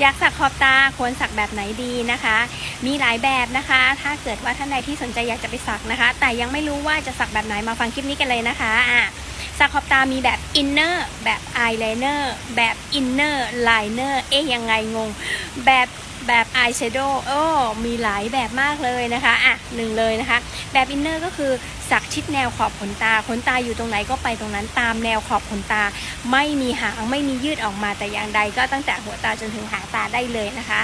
อยากสักขอบตาควรสักแบบไหนดีนะคะ มีหลายแบบนะคะ ถ้าเกิดว่าท่านใดที่สนใจอยากจะไปสักนะคะ แต่ยังไม่รู้ว่าจะสักแบบไหนมาฟังคลิปนี้กันเลยนะคะอะ สักขอบตามีแบบอินเนอร์แบบอายไลเนอร์แบบอินเนอร์ไลเนอร์เอ๊ยยังไงงง แบบแบบอายแชโดว์โอ้มีหลายแบบมากเลยนะคะ อะหนึ่งเลยนะคะ แบบอินเนอร์ก็คือสักชิดแนวขอบขนตา ขนตาอยู่ตรงไหนก็ไปตรงนั้นตามแนวขอบขนตา ไม่มีหางไม่มียืดออกมาแต่อย่างใดก็ตั้งแต่หัวตาจนถึงหางตาได้เลยนะคะ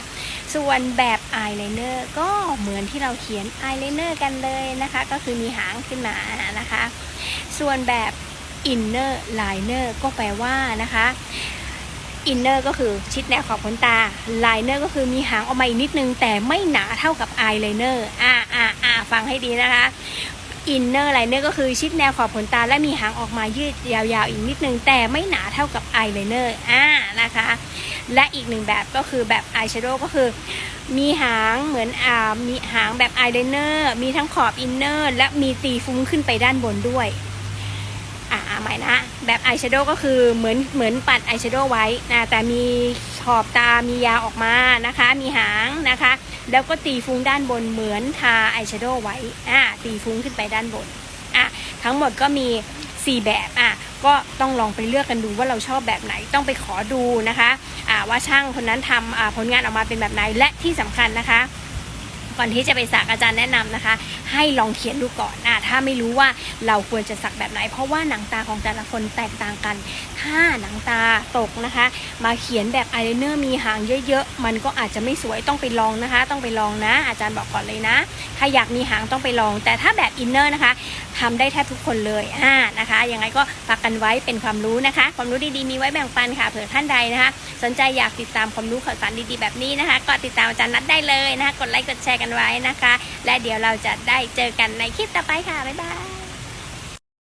ส่วนแบบอายไลเนอร์ก็เหมือนที่เราเขียนอายไลเนอร์กันเลยนะคะ ก็คือมีหางขึ้นมานะคะ ส่วนแบบ อินเนอร์ไลเนอร์ก็แปลว่านะคะอินเนอร์ก็คือชิดแนวขอบขนตาไลเนอร์ก็คือมีหางออกมาอีกนิดนึง แต่ไม่หนาเท่ากับอายไลเนอร์อ่าอ่าอ่าฟังให้ดีนะคะอินเนอร์ไลเนอร์ก็คือชิดแนวขอบขนตา และมีหางออกมายืดยาวๆอีกนิดนึง แต่ไม่หนาเท่ากับอายไลเนอร์อ่านะคะ และอีกหนึ่งแบบก็คือแบบอายแชโดว์ก็คือ มีหางเหมือนอ่ามีหางแบบอายไลเนอร์มีทั้งขอบอินเนอร์และมีตีฟุ้งขึ้นไปด้านบนด้วย อ่าใหม่นะ แบบอายแชโดว์ก็คือเหมือนเหมือนปัดอายแชโดว์ไว้นะแต่มีขอบตามียาออกมานะคะ มีหางนะคะ แล้วก็ตีฟุ้งด้านบนเหมือนทาอายแชโดว์ไว้อ่าตีฟุ้งขึ้นไปด้านบนอะทั้งหมดก็มี 4 แบบอะก็ต้องลองไปเลือกกันดูว่าเราชอบแบบไหนต้องไปขอดูนะคะอ่าว่าช่างคนนั้นทำอ่าผลงานออกมาเป็นแบบไหนและที่สำคัญนะคะ ก่อนที่จะไปสักอาจารย์แนะนำนะคะ ให้ลองเขียนดูก่อนอะถ้าไม่รู้ว่าเราควรจะสักแบบไหน เพราะว่าหนังตาของแต่ละคนแตกต่างกัน ถ้าหนังตาตกนะคะ มาเขียนแบบอายไลเนอร์มีหางเยอะๆ มันก็อาจจะไม่สวยต้องไปลองนะคะ ต้องไปลองนะ อาจารย์บอกก่อนเลยนะ ถ้าอยากมีหางต้องไปลอง แต่ถ้าแบบอินเนอร์นะคะ ทำได้แทบทุกคนเลยอ่านะคะ ยังไงก็ฝากกันไว้เป็นความรู้นะคะ ความรู้ดีๆมีไว้แบ่งปันค่ะเผื่อท่านใดนะคะ สนใจอยากติดตามความรู้ข่าวสารดีๆแบบนี้นะคะ ก็ติดตามอาจารย์นัดได้เลยนะคะ กดไลค์กดแชร์กันไว้นะคะ และเดี๋ยวเราจะได้เจอกันในคลิปต่อไปค่ะบ๊ายบาย